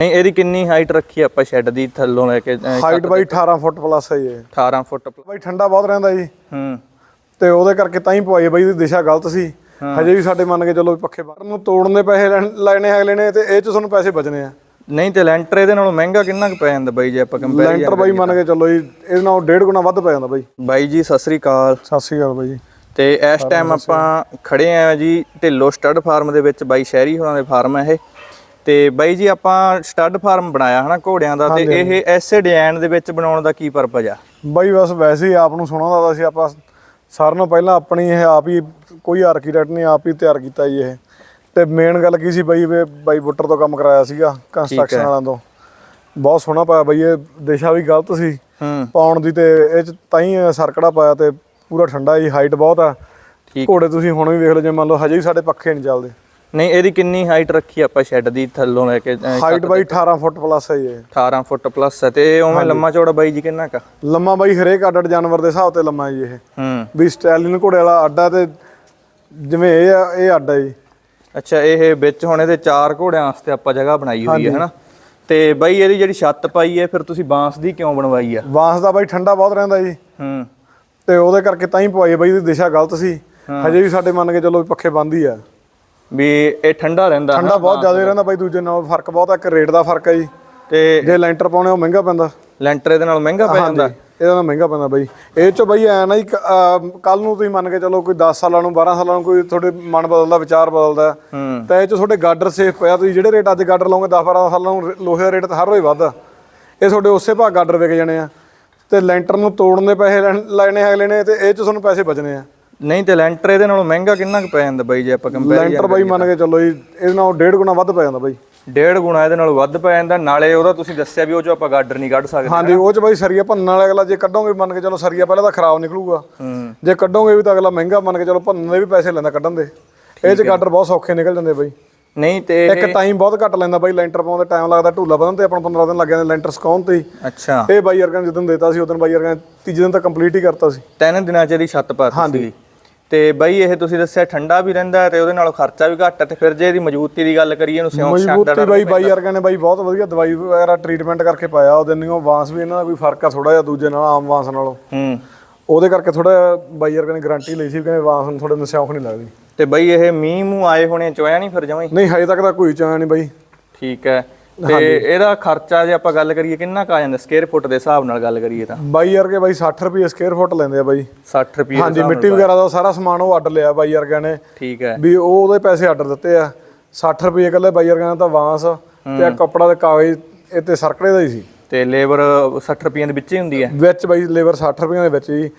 ਨਹੀਂ ਇਹਦੀ ਕਿੰਨੀ ਹਾਈਟ ਰੱਖੀ ਆਪਾਂ ਸ਼ੈੱਡ ਦੀ ਥੱਲੋਂ ਲੈ ਕੇ ਹਾਈਟ ਬਾਈ 18 ਫੁੱਟ ਪਲੱਸ ਹੈ ਜੀ ਇਹ। 18 ਫੁੱਟ ਬਾਈ ਠੰਡਾ ਬਹੁਤ ਰਹਿੰਦਾ ਜੀ। ਹੂੰ। ਤੇ ਉਹਦੇ ਕਰਕੇ ਤਾਂ ਹੀ ਪਵਾਈ ਬਾਈ ਇਹਦੀ ਦਿਸ਼ਾ ਗਲਤ ਸੀ। ਹਜੇ ਵੀ ਸਾਡੇ ਮੰਨ ਕੇ ਚੱਲੋ ਪੱਖੇ ਬਾਹਰ ਨੂੰ ਤੋੜਨ ਦੇ ਪੈਸੇ ਲੈਣ- ਲੈਣੇ ਅਗਲੇ ਨੇ ਤੇ ਇਹ ਚ ਤੁਹਾਨੂੰ ਪੈਸੇ ਬਚਣੇ ਆ। ਨਹੀਂ ਤੇ ਲੈਂਟਰ ਇਹਦੇ ਨਾਲੋਂ ਮਹਿੰਗਾ ਕਿੰਨਾ ਕੁ ਪੈ ਜਾਂਦਾ ਬਾਈ ਜੇ ਆਪਾਂ ਕੰਪੇਅਰ ਲੈਂਟਰ ਬਾਈ ਮੰਨ ਕੇ ਚੱਲੋ ਜੀ ਇਹਦੇ ਨਾਲ ਡੇਢ ਗੁਣਾ ਵੱਧ ਪੈ ਜਾਂਦਾ ਬਾਈ। ਬਾਈ ਜੀ ਸਤਿ ਸ੍ਰੀ ਅਕਾਲ। ਸਤਿ ਸ਼੍ਰੀ ਅਕਾਲ ਬਾਈ ਜੀ। ਤੇ ਇਸ ਟਾਈਮ ਆਪਾਂ ਖੜੇ ਆ ਜੀ ਢਿੱਲੋ ਸਟੱਡ ਫਾਰਮ ਦੇ ਵਿੱਚ ਬਾਈ ਸ਼ਹਿਰੀ ਹੋਰਾਂ ਦੇ ਫਾਰਮ ਹੈ ਇਹ। ਤੇ ਬਾਈ ਜੀ ਆਪਾਂ ਸਟੱਡ ਫਾਰਮ ਬਣਾਇਆ ਹਨਾ ਘੋੜਿਆਂ ਦਾ ਤੇ ਇਹ ਐਸੇ ਡਿਜ਼ਾਈਨ ਦੇ ਵਿੱਚ ਬਣਾਉਣ ਦਾ ਕੀ ਪਰਪਸ ਆ? ਬਾਈ ਬਸ ਵੈਸੇ ਹੀ ਆਪ ਨੂੰ ਸੋਹਣਾ ਦਾ ਸੀ ਆਪਾਂ ਸਾਰਿਆਂ ਨਾਲੋਂ ਪਹਿਲਾਂ ਆਪਣੀ ਇਹ ਆਪ ਹੀ ਕੋਈ ਆਰਕੀਟੈਕਟ ਨਹੀਂ ਆਪ ਹੀ ਤਿਆਰ ਕੀਤਾ ਜੀ ਇਹ। ਤੇ ਮੇਨ ਗੱਲ ਕੀ ਸੀ ਬਾਈ ਵੀ ਬਾਈ ਬੁੱਟਰ ਤੋਂ ਕੰਮ ਕਰਾਇਆ ਸੀਗਾ ਕੰਸਟਰਕਸ਼ਨ ਵਾਲਿਆਂ ਤੋਂ। ਬਹੁਤ ਸੋਹਣਾ ਪਾਇਆ ਬਾਈ ਇਹ ਦਿਸ਼ਾ ਵੀ ਗਲਤ ਸੀ। ਹੂੰ। ਪਾਉਣ ਦੀ ਤੇ ਇਹ ਚ ਤਾਂ ਹੀ ਸਰਕੜਾ ਪਾਇਆ ਤੇ ਪੂਰਾ ਠੰਡਾ ਜੀ ਹਾਈਟ ਬਹੁਤ ਆ। ਠੀਕ। ਘੋੜੇ ਤੁਸੀਂ ਹੁਣ ਵੀ ਵੇਖ ਲਓ ਜੇ ਮੰਨ ਲਓ ਹਜੇ ਵੀ ਸਾਡੇ ਪੱਖੇ ਨਹੀਂ ਚੱਲਦੇ। ਨਹੀਂ ਇਹਦੀ ਕਿੰਨੀ ਹਾਈਟ ਰੱਖੀ ਆਪਾਂ ਸ਼ੈੱਡ ਦੀ ਥੱਲੋਂ ਲੈ ਕੇ ਅਹ, ਹਾਈਟ ਬਾਈ 18 ਫੁੱਟ ਪਲੱਸ ਹੈ ਜੀ ਇਹ। 18 ਫੁੱਟ ਪਲੱਸ ਹੈ ਤੇ ਉਵੇਂ ਲੰਮਾ ਚੌੜਾ ਬਾਈ ਜੀ ਕਿੰਨਾ ਕਾ? ਲੰਮਾ ਬਾਈ ਹਰੇਕ ਅੱਡ ਅੱਡ ਜਾਨਵਰ ਦੇ ਹਿਸਾਬ ਤੇ ਲੰਮਾ ਜੀ ਇਹ। ਹੂੰ। ਵੀ ਸਟੈਲਿਨ ਘੋੜੇ ਵਾਲਾ ਅੱਡਾ ਤੇ ਜਿਵੇਂ ਇਹ ਆ ਇਹ ਅੱਡਾ ਜੀ। ਅੱਛਾ ਇਹ ਵਿੱਚ ਹੁਣ ਇਹਦੇ ਚਾਰ ਘੋੜਿਆਂ ਵਾਸਤੇ ਆਪਾਂ ਜਗ੍ਹਾ ਬਣਾਈ ਹੋਈ ਹੈ ਹਨਾ? ਤੇ ਬਾਈ ਇਹਦੀ ਜਿਹੜੀ ਛੱਤ ਪਾਈ ਹੈ ਫਿਰ ਤੁਸੀਂ ਬਾਂਸ ਦੀ ਕਿਉਂ ਬਣਵਾਈ ਆ? ਬਾਂਸ ਦਾ ਬਾਈ ਠੰਡਾ ਬਹੁਤ ਰਹਿੰਦਾ ਜੀ। ਹੂੰ। ਤੇ ਉਹਦੇ ਕਰਕੇ ਤਾਂ ਹੀ ਪਵਾਈ ਹੈ ਬਾਈ ਇਹਦੀ ਦਿਸ਼ਾ ਗਲਤ ਸੀ। ਹਜੇ ਵੀ ਸਾਡੇ ਮੰਨ ਕੇ ਚੱਲੋ ਵੀ ਪੱਖੇ ਬੰਦ ਹੀ ਆ। ਵੀ ਇਹ ਠੰਡਾ ਰਹਿੰਦਾ ਠੰਡਾ ਬਹੁਤ ਜ਼ਿਆਦਾ ਰਹਿੰਦਾ ਬਾਈ ਦੂਜੇ ਨਾਲ ਫ਼ਰਕ ਬਹੁਤ ਆ ਇੱਕ ਰੇਟ ਦਾ ਫ਼ਰਕ ਹੈ ਜੀ। ਤੇ ਜੇ ਲੈਂਟਰ ਪਾਉਣੇ ਉਹ ਮਹਿੰਗਾ ਪੈਂਦਾ। ਲੈਂਟਰ ਇਹਦੇ ਨਾਲ ਮਹਿੰਗਾ ਪੈ ਜਾਂਦਾ? ਇਹਦਾ ਨਾਲ ਮਹਿੰਗਾ ਪੈਂਦਾ ਬਾਈ। ਇਹ ਚ ਬਾਈ ਐ ਨਾ ਜੀ ਕੱਲ ਨੂੰ ਤੁਸੀਂ ਮੰਨ ਕੇ ਚੱਲੋ ਕੋਈ 10 ਸਾਲਾਂ ਨੂੰ 12 ਸਾਲਾਂ ਨੂੰ ਕੋਈ ਤੁਹਾਡੇ ਮਨ ਬਦਲਦਾ ਵਿਚਾਰ ਬਦਲਦਾ। ਤਾਂ ਇਹ ਚ ਤੁਹਾਡੇ ਗਾਡਰ ਸੇਫ ਪਿਆ ਤੁਸੀਂ ਜਿਹੜੇ ਰੇਟ ਅੱਜ ਗਾਡਰ ਲਾਓਗੇ 10 12 ਸਾਲਾਂ ਨੂੰ ਲੋਹੇ ਦਾ ਰੇਟ ਤਾਂ ਹਰ ਰੋਜ਼ ਵੱਧਦਾ। ਇਹ ਤੁਹਾਡੇ ਉਸੇ ਭਾਅ ਗਾਡਰ ਵਿਕ ਜਾਣੇ ਆ। ਤੇ ਲੈਂਟਰ ਨੂੰ ਤੋੜਨ ਦੇ ਪੈਸੇ ਲੈਣ- ਲੈਣੇ ਅਗਲੇ ਨੇ ਤੇ ਇਹ ਚ ਤੁਹਾਨੂੰ ਪੈਸੇ ਬਚਣੇ ਆ। ਨਹੀਂ ਤੇ ਲੈਂਟਰ ਇਹਦੇ ਨਾਲੋਂ ਮਹਿੰਗਾ ਕਿੰਨਾ ਕੁ ਪੈ ਜਾਂਦਾ ਬਾਈ ਜੇ ਆਪਾਂ ਕੰਪੇਅਰ ਲੈਂਟਰ ਬਾਈ ਮੰਨ ਕੇ ਚੱਲੋ ਜੀ ਇਹਦੇ ਨਾਲ ਡੇਢ ਗੁਣਾ ਵੱਧ ਪੈ ਜਾਂਦਾ ਬਾਈ। ਡੇਢ ਗੁਣਾ ਇਹਦੇ ਨਾਲੋਂ ਵੱਧ ਪੈ ਜਾਂਦਾ ਨਾਲੇ ਉਹਦਾ ਤੁਸੀਂ ਦੱਸਿਆ ਵੀ ਉਹ ਚੋਂ ਆਪਾਂ ਗਾਡਰ ਨਹੀਂ ਕੱਢ ਸਕਦੇ ਹਾਂਜੀ ਉਹ ਚ ਬਾਈ ਸਰੀਆ ਭੰਨਣ ਵਾਲਾ ਅਗਲਾ ਜੇ ਕੱਢੋਗੇ ਮੰਨ ਕੇ ਚੱਲੋ ਸਰੀਆ ਪਹਿਲਾਂ ਤਾਂ ਖਰਾਬ ਨਿਕਲੂਗਾ। ਹੂੰ। ਜੇ ਕੱਢੋਗੇ ਵੀ ਤਾਂ ਅਗਲਾ ਮਹਿੰਗਾ ਮੰਨ ਕੇ ਚਲੋ ਭੰਨਣ ਦੇ ਵੀ ਪੈਸੇ ਲੈਂਦਾ ਕੱਢਣ ਦੇ। ਇਹ ਚ ਗਾਡਰ ਬਹੁਤ ਸੌਖੇ ਨਿਕਲ ਜਾਂਦੇ ਬਾਈ। ਨਹੀਂ ਤੇ ਇੱਕ ਟਾਈਮ ਬਹੁਤ ਘੱਟ ਲੈਂਦਾ ਬਾਈ ਲੈਂਟਰ ਪਾਉਣ ਦਾ ਟਾਈਮ ਲੱਗਦਾ ਢੂਲਾ ਵਧਣ ਤੇ ਆਪਾਂ ਨੂੰ 15 ਦਿਨ ਲੱਗ ਜਾਂਦੇ ਲੈਂਟਰ ਸਕਾਉਣ ਤੇ। ਅੱਛਾ। ਇਹ ਬਾਈ ਯਾਰ ਜਦੋਂ ਦੇਤਾ ਸੀ ਉਦੋਂ ਬਾਈ ਯਾਰ ਤੀਜੇ ਦਿਨ ਤਾਂ ਕੰਪਲੀਟ ਹੀ ਕਰਤਾ ਸੀ। ਤਿੰਨ ਦਿਨਾਂ ਚ ਇਹਦੀ ਛੱਤ ਪਾਤੀ ਸੀ ਤੇ ਬਾਈ ਇਹ ਤੁਸੀਂ ਦੱਸਿਆ ਠੰਡਾ ਵੀ ਰਹਿੰਦਾ ਤੇ ਉਹਦੇ ਨਾਲੋਂ ਖਰਚਾ ਵੀ ਘੱਟ ਹੈ ਤੇ ਫਿਰ ਜੇ ਇਹਦੀ ਮਜ਼ਬੂਤੀ ਦੀ ਗੱਲ ਕਰੀਏ ਇਹਨੂੰ ਸਿਉਂਕ ਸ਼ੱਕ ਦਾ ਮਜ਼ਬੂਤੀ ਬਾਈ ਬਾਈ ਯਾਰ ਨੇ ਬਾਈ ਬਹੁਤ ਵਧੀਆ ਦਵਾਈ ਵਗੈਰਾ ਟ੍ਰੀਟਮੈਂਟ ਕਰਕੇ ਪਾਇਆ ਉਹਦੇ ਉਹ ਵਾਂਸ ਵੀ ਇਹਨਾਂ ਦਾ ਕੋਈ ਫ਼ਰਕ ਆ ਥੋੜਾ ਜਿਹਾ ਦੂਜੇ ਨਾਲ ਆਮ ਵਾਂਸ ਨਾਲੋਂ। ਹੂੰ। ਉਹਦੇ ਕਰਕੇ ਥੋੜਾ ਬਾਈ ਯਾਰ ਨੇ ਗਾਰੰਟੀ ਲਈ ਸੀ ਕਹਿੰਦੇ ਵਾਂਸ ਨੂੰ ਥੋੜੇ ਨਸਿਆਉਖ ਨਹੀਂ ਲੱਗਦੀ। ਤੇ ਬਾਈ ਇਹ ਮੀਂਹ ਮੂੰਹ ਆਏ ਹੋਣੇ ਚੋਇਆ ਨਹੀਂ ਫਿਰ ਜਮਾਂ ਹੀ? ਨਹੀਂ ਹਜੇ ਤੱਕ ਤਾਂ ਕੋਈ ਚਾਹ ਨਹੀਂ ਬਾਈ। ਠੀਕ ਹੈ। ਤੇ ਇਹਦਾ ਖਰਚਾ ਜੇ ਆਪਾਂ ਗੱਲ ਕਰੀਏ ਕਿੰਨਾ ਕੁ ਆ ਜਾਂਦਾ? ਸਕੁਅਰ ਫੁੱਟ ਦੇ ਹਿਸਾਬ ਨਾਲ ਗੱਲ ਕਰੀਏ ਤਾਂ। ਬਾਈ ਕੇ ਬਾਈ 60 ਰੁਪਏ ਸਕੁਅਰ ਫੁੱਟ ਲੈਂਦੇ ਆ ਬਾਈ। 60 ਰੁਪਏ ਹਾਂਜੀ ਮਿੱਟੀ ਵਗੈਰਾ ਦਾ ਸਾਰਾ ਸਮਾਨ ਉਹ ਅੱਡ ਲਿਆ ਬਾਈ ਯਾਰ ਨੇ। ਠੀਕ ਹੈ। ਵੀ ਉਹ ਉਹਦੇ ਪੈਸੇ ਆਰਡਰ ਦਿੱਤੇ ਆ। 60 ਰੁਪਏ ਇਕੱਲੇ ਬਾਈ ਯਾਰ ਤਾਂ ਵਾਂਸ ਤੇ ਕੱਪੜਾ ਤੇ ਕਾਗਜ਼ ਇਹ ਤੇ ਸਰਕੜੇ ਦਾ ਹੀ ਸੀ। ਤੇ ਲੇਬਰ 60 ਰੁਪਏ ਦੇ ਵਿੱਚ ਹੀ ਹੁੰਦੀ ਹੈ? ਵਿੱਚ ਬਾਈ ਲੇਬਰ 60 ਰੁਪਏ ਦੇ ਵਿੱਚ ਹੀ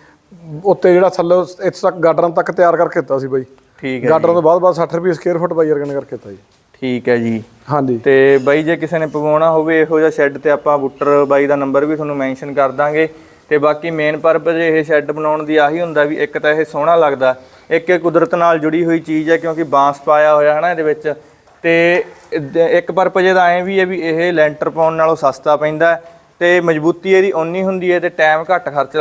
ਉੱਤੇ ਜਿਹੜਾ ਥੱਲੇ ਇੱਥੇ ਤੱਕ ਗਾਡਰਾਂ ਤੱਕ ਤਿਆਰ ਕਰਕੇ ਦਿੱਤਾ ਸੀ ਬਾਈ। ਠੀਕ ਹੈ ਗਾਡਰਾਂ ਤੋਂ ਬਾਅਦ ਬਾਅਦ 60 ਰੁਪਏ ਸਕੁਅਰ ਫੁੱਟ ਬਾਈ ਯਾਰ ਨੇ ਕਰਕੇ ਦਿੱਤਾ ਜੀ। ਠੀਕ ਹੈ ਜੀ। ਹਾਂਜੀ। ਤੇ ਬਾਈ ਜੇ ਕਿਸੇ ਨੇ ਪਵਾਉਣਾ ਹੋਵੇ ਇਹੋ ਜਿਹਾ ਸ਼ੈੱਡ ਤੇ ਆਪਾਂ ਬੁੱਟਰ ਬਾਈ ਦਾ ਨੰਬਰ ਵੀ ਤੁਹਾਨੂੰ ਮੈਂਸ਼ਨ ਕਰ ਦਾਂਗੇ। ਤੇ ਬਾਕੀ ਮੇਨ ਪਰਪਸ ਇਹ ਸ਼ੈੱਡ ਬਣਾਉਣ ਦੀ ਆਹੀ ਹੁੰਦਾ ਵੀ ਇੱਕ ਤਾਂ ਇਹ ਸੋਹਣਾ ਲੱਗਦਾ। ਇੱਕ ਇਹ ਕੁਦਰਤ ਨਾਲ ਜੁੜੀ ਹੋਈ ਚੀਜ਼ ਹੈ ਕਿਉਂਕਿ ਬਾਂਸ ਪਾਇਆ ਹੋਇਆ ਹੈ ਨਾ ਇਹਦੇ ਵਿੱਚ। ਤੇ ਇੱਕ ਪਰਪਸ ਇਹਦਾ ਐਂ ਵੀ ਹੈ ਵੀ ਇਹ ਲੈਂਟਰ ਪਾਉਣ ਨਾਲੋਂ ਸਸਤਾ ਪੈਂਦਾ ਤੇ ਮਜ਼ਬੂਤੀ ਇਹਦੀ ਓਨੀ ਹੁੰਦੀ ਹੈ ਤੇ ਟਾਈਮ ਘੱਟ ਖਰਚ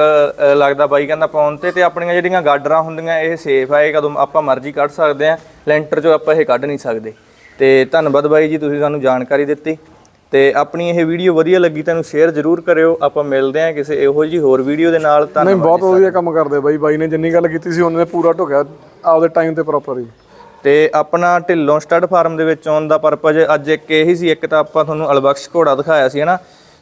ਲੱਗਦਾ ਬਾਈ ਕਹਿੰਦਾ ਪਾਉਣ ਤੇ। ਤੇ ਆਪਣੀਆਂ ਜਿਹੜੀਆਂ ਗਾਡਰਾਂ ਹੁੰਦੀਆਂ ਇਹ ਸੇਫ ਹੈ ਇਹ ਕਦੋਂ ਆਪਾਂ ਮਰਜ਼ੀ ਕੱਢ ਸਕਦੇ ਆ ਲੈਂਟਰ ਚੋਂ ਆਪਾਂ ਇਹ ਕੱਢ ਨਹੀਂ ਸਕਦੇ। ਤੇ ਧੰਨਵਾਦ ਬਾਈ ਜੀ ਤੁਸੀਂ ਸਾਨੂੰ ਜਾਣਕਾਰੀ ਦਿੱਤੀ। ਤੇ ਆਪਣੀ ਇਹ ਵੀਡੀਓ ਵਧੀਆ ਲੱਗੀ ਤਾਂ ਇਹਨੂੰ ਸ਼ੇਅਰ ਜ਼ਰੂਰ ਕਰਿਓ। ਆਪਾਂ ਮਿਲਦੇ ਹਾਂ ਕਿਸੇ ਇਹੋ ਜਿਹੀ ਹੋਰ ਵੀਡੀਓ ਦੇ ਨਾਲ। ਨਹੀਂ ਧੰਨਵਾਦ ਬਹੁਤ ਵਧੀਆ ਕੰਮ ਕਰਦੇ ਬਾਈ। ਬਾਈ ਨੇ ਜਿੰਨੀ ਗੱਲ ਕੀਤੀ ਸੀ ਉਹਨੇ ਪੂਰਾ ਢੁਕਿਆ ਆਪਦੇ ਟਾਈਮ ਤੇ ਪ੍ਰੋਪਰ ਹੀ। ਤੇ ਆਪਣਾ ਢਿੱਲੋਂ ਸਟੱਡ ਫਾਰਮ ਦੇ ਵਿੱਚ ਆਉਣ ਦਾ ਪਰਪਸ ਅੱਜ ਇੱਕ ਇਹੀ ਸੀ ਇੱਕ ਤਾਂ ਆਪਾਂ ਤੁਹਾਨੂੰ ਅਲਬਖਸ਼ ਘੋੜਾ ਦਿਖਾਇਆ ਸੀ ਹਨਾ।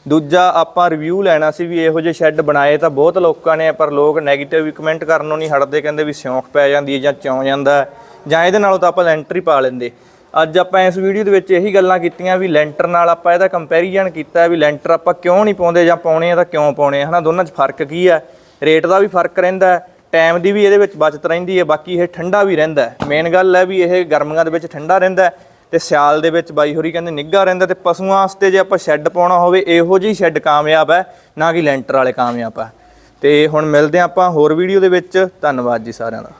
ਦੂਜਾ ਆਪਾਂ ਰਿਵਿਊ ਲੈਣਾ ਸੀ ਵੀ ਇਹੋ ਜਿਹੇ ਸ਼ੈੱਡ ਬਣਾਏ ਤਾਂ ਬਹੁਤ ਲੋਕਾਂ ਨੇ ਪਰ ਲੋਕ 네ਗੇਟਿਵ ਵੀ ਕਮੈਂਟ ਕਰਨੋਂ ਨਹੀਂ ਹਟਦੇ ਕਹਿੰਦੇ ਵੀ ਸਿਉਂਕ ਪੈ ਜਾਂਦੀ ਹੈ ਜਾਂ ਚੌਂ ਜਾਂਦਾ ਹੈ, ਜਾਂ ਇਹਦੇ ਨਾਲੋਂ ਤਾਂ ਆਪਾਂ ਲੈਂਟਰ ਹੀ ਪਾ ਲੈਂਦੇ। ਅੱਜ ਆਪਾਂ ਇਸ ਵੀਡੀਓ ਦੇ ਵਿੱਚ ਇਹੀ ਗੱਲਾਂ ਕੀਤੀਆਂ ਵੀ ਲੈਂਟਰ ਨਾਲ ਆਪਾਂ ਇਹਦਾ ਕੰਪੈਰੀਜ਼ਨ ਕੀਤਾ ਵੀ ਲੈਂਟਰ ਆਪਾਂ ਕਿਉਂ ਨਹੀਂ ਪਾਉਂਦੇ ਜਾਂ ਪਾਉਣੇ ਆ ਤਾਂ ਕਿਉਂ ਪਾਉਣੇ ਆ, ਹਨਾ? ਦੋਨਾਂ 'ਚ ਫ਼ਰਕ ਕੀ ਹੈ ਰੇਟ ਦਾ ਵੀ ਫ਼ਰਕ ਰਹਿੰਦਾ ਟਾਈਮ ਦੀ ਵੀ ਇਹਦੇ ਵਿੱਚ ਬਚਤ ਰਹਿੰਦੀ ਹੈ ਬਾਕੀ ਇਹ ਠੰਡਾ ਵੀ ਰਹਿੰਦਾ। ਮੇਨ ਗੱਲ ਹੈ ਵੀ ਇਹ ਗਰਮੀਆਂ ਦੇ ਵਿੱਚ ਠੰਡਾ ਰਹਿੰਦਾ ਹੈ ਤੇ ਸਿਆਲ ਦੇ ਵਿੱਚ ਬਾਈ ਹੋਰੀ ਕਹਿੰਦੇ ਨਿੱਘਾ ਰਹਿੰਦਾ ਤੇ ਪਸ਼ੂਆਂ ਵਾਸਤੇ ਜੇ ਆਪਾਂ ਸ਼ੈੱਡ ਪਾਉਣਾ ਹੋਵੇ, ਇਹੋ ਜਿਹੀ ਸ਼ੈੱਡ ਕਾਮਯਾਬ ਹੈ, ਨਾ ਕਿ ਲੈਂਟਰ ਵਾਲੇ ਕਾਮਯਾਬ ਹੈ ਤੇ ਹੁਣ ਮਿਲਦੇ ਹਾਂ ਆਪਾਂ ਹੋਰ ਵੀਡੀਓ ਦੇ ਵਿੱਚ। ਧੰਨਵਾਦ ਜੀ ਸਾਰਿਆਂ ਦਾ।